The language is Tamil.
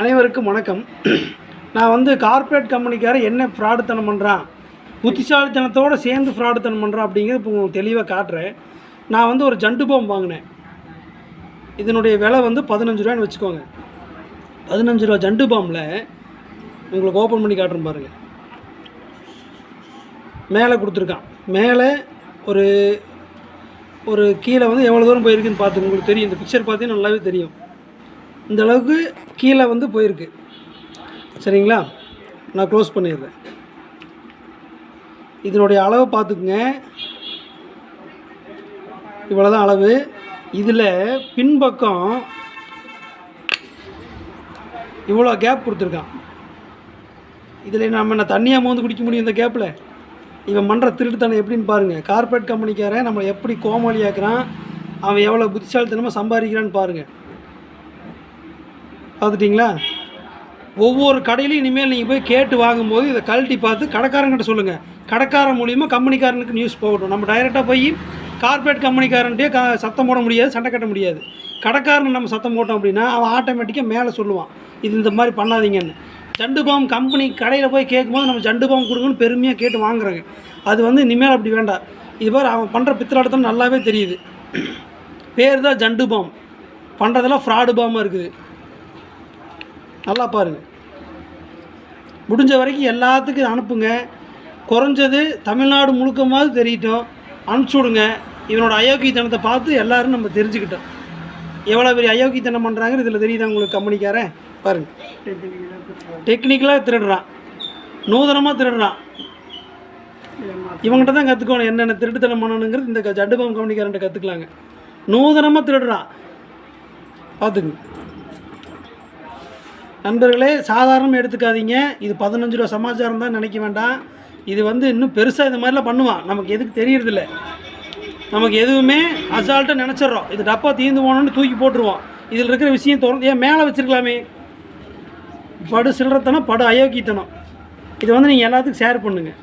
அனைவருக்கும் வணக்கம். நான் வந்து கார்ப்பரேட் கம்பெனிக்காரன் என்ன ஃப்ராடுத்தனம் பண்ணுறான் புத்திசாலித்தனத்தோடு சேர்ந்து ஃப்ராடுத்தனம் பண்ணுறான் அப்படிங்கிறது இப்போ தெளிவாக காட்டுறேன். நான் வந்து ஒரு ஜண்டு பாம் வாங்கினேன். இதனுடைய விலை வந்து பதினஞ்சு ரூபான்னு வச்சுக்கோங்க. பதினஞ்சு ரூபா ஜண்டு பாம்பில் உங்களுக்கு ஓப்பன் பண்ணி காட்டுறேன் பாருங்கள் மேலே கொடுத்துருக்கான். மேலே ஒரு ஒரு கீழே வந்து எவ்வளோ தூரம் போயிருக்குன்னு பார்த்து உங்களுக்கு தெரியும். இந்த பிக்சர் பார்த்தீங்கன்னா நல்லாவே தெரியும். இந்த அளவுக்கு கீழே வந்து போயிருக்கு. சரிங்களா? நான் க்ளோஸ் பண்ணிடுறேன். இதனுடைய அளவை பார்த்துக்குங்க. இவ்வளோ தான் அளவு. இதில் பின்பக்கம் இவ்வளோ கேப் கொடுத்துருக்கான். இதில் நம்ம என்ன தண்ணியாக மோந்து குடிக்க முடியும் இந்த கேப்பில் இவன் பண்ணுற திருட்டுத்தனம் எப்படின்னு பாருங்கள் கார்ப்பரேட் கம்பெனிக்காரன் நம்மளை எப்படி கோமாளியாக்குறான் அவன் எவ்வளோ புத்திசாலித்தனமாக சம்பாதிக்கிறான்னு பாருங்கள் பார்த்துட்டிங்களா? ஒவ்வொரு கடையிலையும் இனிமேல் நீங்கள் போய் கேட்டு வாங்கும்போது இதை கழட்டி பார்த்து கடைக்காரங்கிட்ட சொல்லுங்கள் கடைக்காரன் மூலியமாக கம்பெனிக்காரனுக்கு நியூஸ் போகட்டும். நம்ம டைரெக்டாக போய் கார்ப்பரேட் கம்பெனிக்காரன்ட்டே க சத்தம் போட முடியாது சண்டை கட்ட முடியாது. கடைக்காரன் நம்ம சத்தம் போட்டோம் அப்படின்னா அவன் ஆட்டோமேட்டிக்காக மேலே சொல்லுவான். இது இந்த மாதிரி பண்ணாதீங்கன்னு. ஜண்டு பாம் கம்பெனி கடையில் போய் கேட்கும்போது நம்ம ஜண்டு பாம் கொடுங்கன்னு பெருமையாக கேட்டு வாங்குறாங்க. அது வந்து இனிமேல் அப்படி வேண்டாம். இது பாரு அவன் பண்ணுற பித்தலாட்டத்தான் நல்லாவே தெரியுது. பேர் தான் ஜண்டு பாம். பண்ணுறதெல்லாம் ஃப்ராடு பாமாக இருக்குது. நல்லா பாருங்கள் முடிஞ்ச வரைக்கும் எல்லாத்துக்கும் அனுப்புங்க. குறைஞ்சது தமிழ்நாடு முழுக்கமாவது தெரியட்டும். அனுப்பிச்சி விடுங்க இவனோட அயோக்கியத்தனத்தை பார்த்து எல்லோரும் நம்ம தெரிஞ்சுக்கிட்டோம். எவ்வளோ பெரிய அயோக்கியத்தனம் பண்ணுறாங்க இதில் தெரியுதா உங்களுக்கு கம்பெனிக்காரன்? பாருங்கள் டெக்னிக்கலாக திருடுறான். நூதனமாக திருடுறான். இவங்ககிட்ட தான் கற்றுக்கணும் என்னென்ன திருட்டுத்தனம் பண்ணணுங்கிறது இந்த ஜட்டுபாம் கம்பெனிக்காரன்ட்ட கற்றுக்கலாங்க நூதனமாக திருடுறான். பார்த்துக்குங்க நண்பர்களே சாதாரணமாக எடுத்துக்காதீங்க. இது பதினஞ்சு ரூபா சமாச்சாரம் தான் நினைக்க வேண்டாம். இது வந்து இன்னும் பெருசாக இந்த மாதிரிலாம் பண்ணுவான். நமக்கு எதுக்கு தெரியறதில்ல. நமக்கு எதுவுமே அசால்ட்டாக நினச்சிட்றோம். இது டப்பா தீர்ந்து போனோன்னு தூக்கி போட்டுருவோம். இதில் இருக்கிற விஷயம் திறந்து ஏன் மேலே வச்சுருக்கலாமே? படு சில்லறத்தனம் படு அயோக்கியத்தனம். இது வந்து நீங்கள் எல்லாத்துக்கும் ஷேர் பண்ணுங்கள்